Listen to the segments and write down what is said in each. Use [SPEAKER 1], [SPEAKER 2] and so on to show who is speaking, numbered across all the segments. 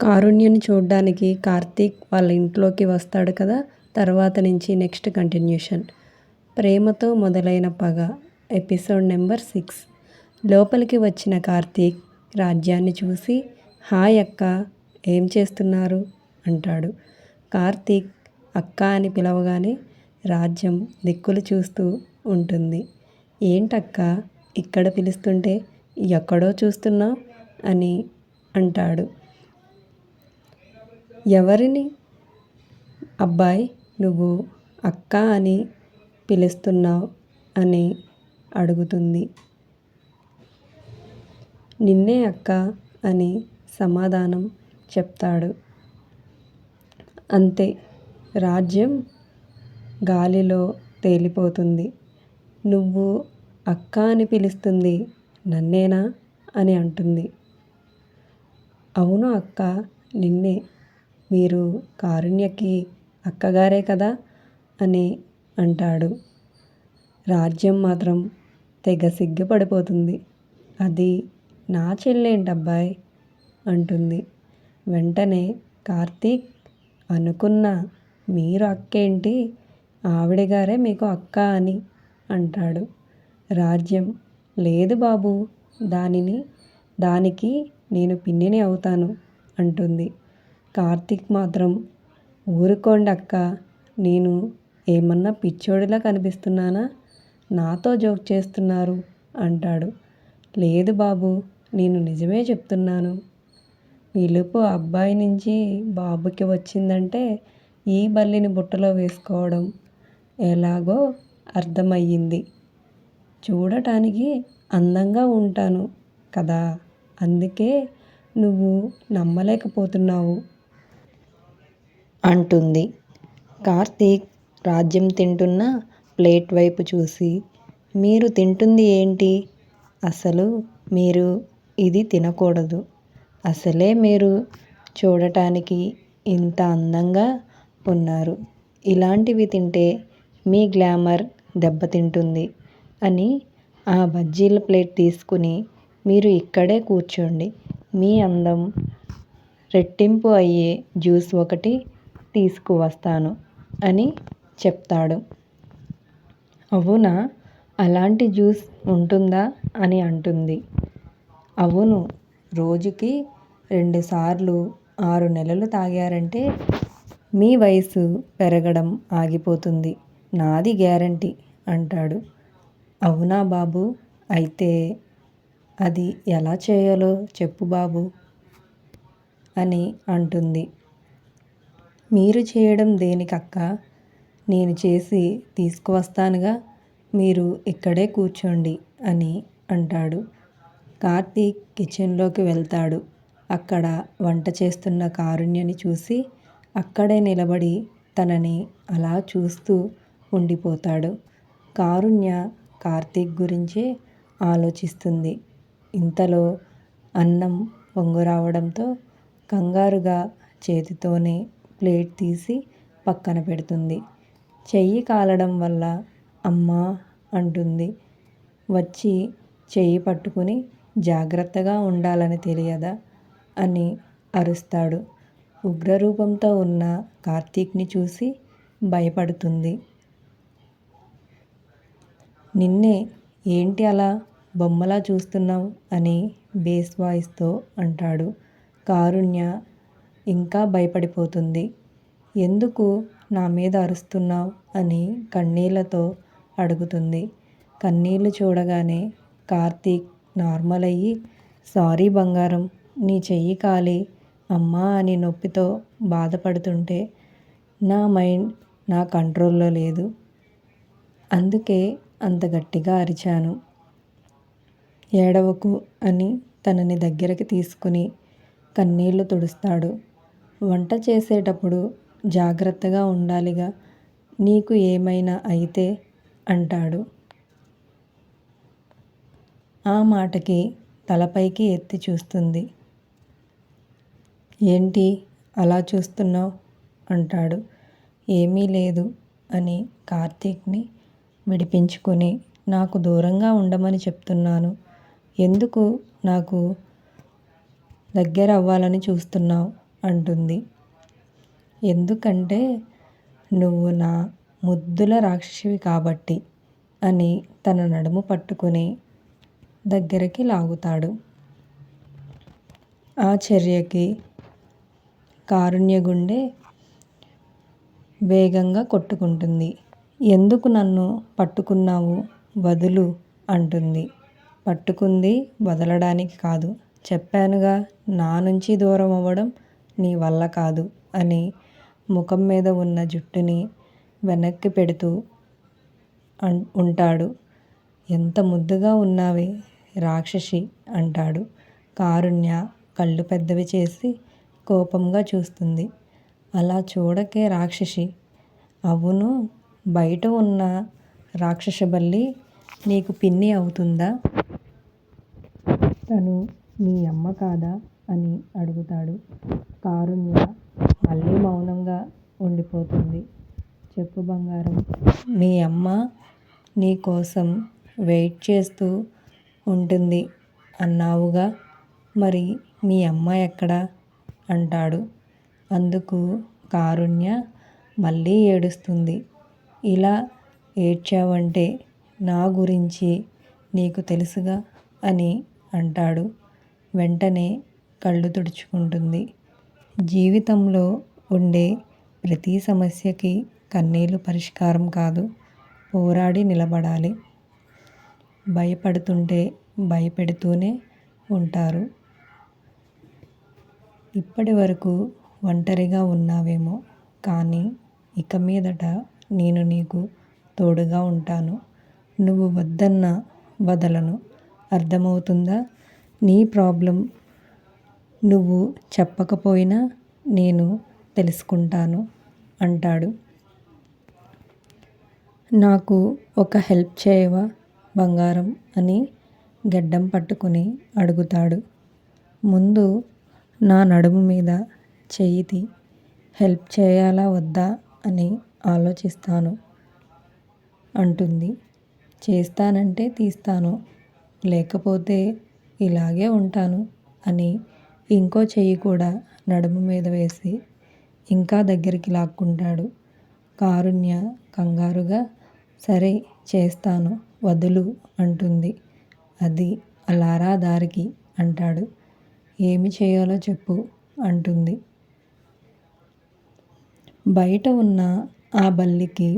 [SPEAKER 1] కారుణ్యని చూడ్డానికి కార్తీక్ వాళ్ళ ఇంట్లోకి వస్తాడు కదా తర్వాత నుంచి నెక్స్ట్ కంటిన్యూషన్. ప్రేమతో మొదలైన పగ ఎపిసోడ్ నెంబర్ సిక్స్. లోపలికి వచ్చిన కార్తీక్ రాజ్యాన్ని చూసి హాయ్ అక్క ఏం చేస్తున్నారు? అంటాడు. కార్తీక్ అక్క అని పిలవగానే రాజ్యం దిక్కులు చూస్తూ ఉంటుంది. ఏంటక్క ఇక్కడ పిలుస్తుంటే ఎక్కడో చూస్తున్నావు? అని అంటాడు. ఎవరిని? అబ్బాయి నువ్వు అక్క అని పిలుస్తున్నావు అని అడుగుతుంది. నిన్నే అక్క అని సమాధానం చెప్తాడు. అంతే రాజ్యం గాలిలో తేలిపోతుంది. నువ్వు అక్క అని పిలుస్తుంది నన్నేనా అని అంటుంది. అవును అక్క నిన్నే మీరు కారుణ్యకి అక్కగారే కదా? అని అంటాడు. రాజ్యం మాత్రం తెగ సిగ్గుపడిపోతుంది. అది నా చెల్లేంటబ్బాయ్? అంటుంది. వెంటనే కార్తీక్ అనుకున్న మీరు అక్కేంటి? ఆవిడగారే మీకు అక్క అని అంటాడు. రాజ్యం లేదు బాబు దానిని దానికి నేను పిన్నిని అవుతాను అంటుంది. కార్తీక్ మాత్రం ఊరుకోండి అక్క నేను ఏమన్నా పిచ్చోడిలా కనిపిస్తున్నానా? నాతో జోక్ చేస్తున్నారు అంటాడు. లేదు బాబు నేను నిజమే చెప్తున్నాను. పిలుపు అబ్బాయి నుంచి బాబుకి వచ్చిందంటే ఈ బల్లిని బుట్టలో వేసుకోవడం ఎలాగో అర్థమయ్యింది. చూడటానికి అందంగా ఉంటాను కదా అందుకే నువ్వు నమ్మలేకపోతున్నావు. అంటుంది. కార్తీక్ రాజ్యం తింటున్న ప్లేట్ వైపు చూసి మీరు తింటుంది ఏంటి? అసలు మీరు ఇది తినకూడదు. అసలే మీరు చూడటానికి ఇంత అందంగా ఉన్నారు. ఇలాంటివి తింటే మీ గ్లామర్ దెబ్బతింటుంది అని ఆ బజ్జీల ప్లేట్ తీసుకుని మీరు ఇక్కడే కూర్చోండి. మీ అందం రెట్టింపు అయ్యే జ్యూస్ ఒకటి తీసుకువస్తాను అని చెప్తాడు. అవునా? అలాంటి జ్యూస్ ఉంటుందా? అని అంటుంది. అవును రోజుకి రెండుసార్లు ఆరు నెలలు తాగారంటే మీ వయసు పెరగడం ఆగిపోతుంది. నాది గ్యారంటీ అంటాడు. అవునా బాబు? అయితే అది ఎలా చేయాలో చెప్పు బాబు అని అంటుంది. మీరు చేయడం దేనికక్క? నేను చేసి తీసుకువస్తానుగా మీరు ఇక్కడే కూర్చోండి అని అంటాడు. కార్తీక్ కిచెన్లోకి వెళ్తాడు. అక్కడ వంట చేస్తున్న కారుణ్యని చూసి అక్కడే నిలబడి తనని అలా చూస్తూ ఉండిపోతాడు. కారుణ్య కార్తీక్ గురించే ఆలోచిస్తుంది. ఇంతలో అన్నం పొంగు రావడంతో కంగారుగా చేతితోనే ప్లేట్ తీసి పక్కన పెడుతుంది. చెయ్యి కాలడం వల్ల అమ్మా అంటుంది. వచ్చి చెయ్యి పట్టుకుని జాగ్రత్తగా ఉండాలని తెలియదా అని అరుస్తాడు. ఉగ్రరూపంతో ఉన్న కార్తీక్ని చూసి భయపడుతుంది. నిన్నే ఏంటి అలా బొమ్మలా చూస్తున్నావు అని బేస్ వాయిస్తో అంటాడు. కారుణ్య ఇంకా భయపడిపోతుంది. ఎందుకు నా మీద అరుస్తున్నావు? అని కన్నీళ్ళతో అడుగుతుంది. కన్నీళ్ళు చూడగానే కార్తీక్ నార్మల్ అయ్యి సారీ బంగారం నీ చెయ్యి కాలి అమ్మా అని నొప్పితో బాధపడుతుంటే నా మైండ్ నా కంట్రోల్లో లేదు. అందుకే అంత గట్టిగా అరిచాను. ఏడవకు అని తనని దగ్గరికి తీసుకుని కన్నీళ్ళు తుడుస్తాడు. వంట చేసేటప్పుడు జాగ్రత్తగా ఉండాలిగా. నీకు ఏమైనా అయితే అంటాడు. ఆ మాటకి తలపైకి ఎత్తి చూస్తుంది. ఏంటి అలా చూస్తున్నావు? అంటాడు. ఏమీ లేదు అని కార్తీక్ని విడిపించుకొని నాకు దూరంగా ఉండమని చెప్తున్నాను. ఎందుకు నాకు దగ్గర అవ్వాలని చూస్తున్నావు? అంటుంది. ఎందుకంటే నువ్వు నా ముద్దుల రాక్షసివి కాబట్టి అని తన నడుము పట్టుకుని దగ్గరికి లాగుతాడు. ఆ చర్యకి కారుణ్య గుండె వేగంగా కొట్టుకుంటుంది. ఎందుకు నన్ను పట్టుకున్నావు వదులు అంటుంది. పట్టుకుంది వదలడానికి కాదు. చెప్పానుగా నా నుంచి దూరం అవ్వడం నీ వల్ల కాదు అని ముఖం మీద ఉన్న జుట్టుని వెనక్కి పెడుతూ ఉంటాడు. ఎంత ముద్దుగా ఉన్నావే రాక్షసి అంటాడు. కారుణ్య కళ్ళు పెద్దవి చేసి కోపంగా చూస్తుంది. అలా చూడకే రాక్షసి. అవును బయట ఉన్న రాక్షస బల్లి నీకు పిన్ని అవుతుందా? తను మీ అమ్మ కాదా? అని అడుగుతాడు. కారుణ్య మళ్ళీ మౌనంగా ఉండిపోతుంది. చెప్పు బంగారం మీ అమ్మ నీ కోసం వెయిట్ చేస్తూ ఉంటుంది అన్నావుగా. మరి మీ అమ్మ ఎక్కడా? అంటాడు. అందుకు కారుణ్య మళ్ళీ ఏడుస్తుంది. ఇలా ఏడ్చావంటే నా గురించి నీకు తెలుసుగా అని అంటాడు. వెంటనే కళ్ళు తుడుచుకుంటుంది. జీవితంలో ఉండే ప్రతి సమస్యకి కన్నీళ్ళు పరిష్కారం కాదు. పోరాడి నిలబడాలి. భయపడుతుంటే భయపెడుతూనే ఉంటారు. ఇప్పటి వరకు ఒంటరిగా ఉన్నావేమో కానీ ఇక మీదట నేను నీకు తోడుగా ఉంటాను. నువ్వు వద్దన్న వదలను. అర్థమవుతుందా? నీ ప్రాబ్లం నువ్వు చెప్పకపోయినా నేను తెలుసుకుంటాను అంటాడు. నాకు ఒక హెల్ప్ చేయవా బంగారం అని గడ్డం పట్టుకుని అడుగుతాడు. ముందు నా నడుము మీద చేయితి హెల్ప్ చేయాలా వద్దా అని ఆలోచిస్తాను అంటుంది. చేస్తానంటే తీస్తాను లేకపోతే ఇలాగే ఉంటాను అని ఇంకో చెయ్యి కూడా నడుము మీద వేసి ఇంకా దగ్గరికి లాక్కుంటాడు. కారుణ్య కంగారుగా సరే చేస్తాను వదులు అంటుంది. అది అలారా దారికి అంటాడు. ఏమి చేయాలో చెప్పు అంటుంది. బయట ఉన్న ఆ బల్లికి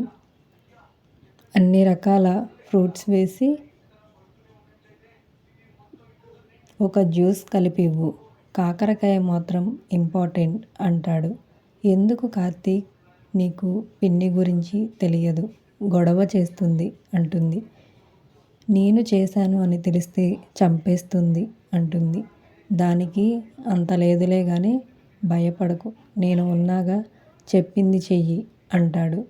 [SPEAKER 1] అన్ని రకాల ఫ్రూట్స్ వేసి ఒక జ్యూస్ కలిపి ఇవ్వు కాకరకాయ మాత్రం ఇంపార్టెంట్ అంటాడు. ఎందుకు కార్తీక్? నీకు పిన్ని గురించి తెలియదు. గొడవ చేస్తుంది అంటుంది. నేను చేశాను అని తెలిస్తే చంపేస్తుంది అంటుంది. దానికి అంత లేదులే కానీ భయపడకు. నేను ఉన్నాగా చెప్పింది చెయ్యి అంటాడు.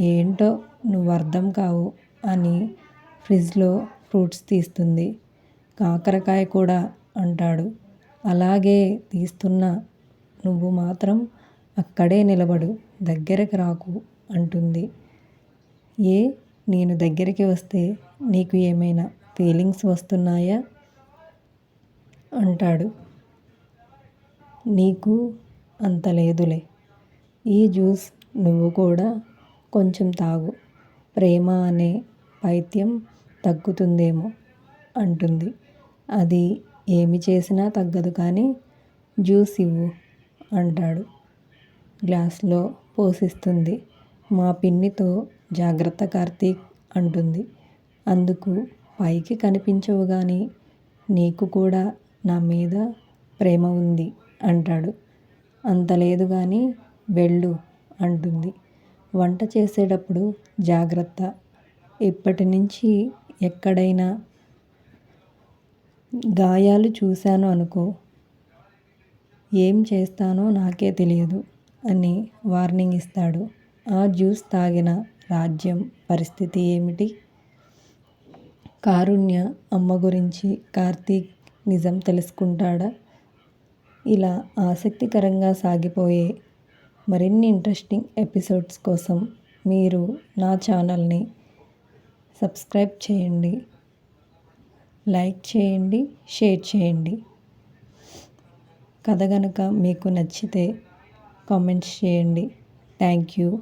[SPEAKER 1] ఏంటో నువ్వు అర్థం కావు అని ఫ్రిడ్జ్లో ఫ్రూట్స్ తీస్తుంది. కాకరకాయ కూడా అంటాడు. అలాగే తీస్తున్నా నువ్వు మాత్రం అక్కడే నిలబడు దగ్గరకు రాకు అంటుంది. ఏ నేను దగ్గరికి వస్తే నీకు ఏమైనా ఫీలింగ్స్ వస్తున్నాయా? అంటాడు. నీకు అంత లేదులే. ఈ జ్యూస్ నువ్వు కూడా కొంచెం తాగు. ప్రేమ అనే పైత్యం తగ్గుతుందేమో అంటుంది. అది ఏమి చేసినా తగ్గదు కానీ జ్యూస్ ఇవ్వు అంటాడు. గ్లాస్లో పోసిస్తుంది. మా పిన్నితో జాగ్రత్త కార్తీక్ అంటుంది. అందుకు పైకి కనిపించవు కానీ నీకు కూడా నా మీద ప్రేమ ఉంది అంటాడు. అంత లేదు కానీ వెళ్ళు అంటుంది. వంట చేసేటప్పుడు జాగ్రత్త. ఇప్పటి నుంచి ఎక్కడైనా గాయాలు చూశాను అనుకో. ఏం చేస్తానో నాకే తెలియదు అని వార్నింగ్ ఇస్తాడు. ఆ జ్యూస్ తాగిన రాజ్యం పరిస్థితి ఏమిటి? కారుణ్య అమ్మ గురించి కార్తీక్ నిజం తెలుసుకుంటాడా? ఇలా ఆసక్తికరంగా సాగిపోయే మరిన్ని ఇంట్రెస్టింగ్ ఎపిసోడ్స్ కోసం మీరు నా ఛానల్ని సబ్స్క్రైబ్ చేయండి. లైక్ చేయండి షేర్ చేయండి. కథ కనుక మీకు నచ్చితే కామెంట్స్ చేయండి. Thank you.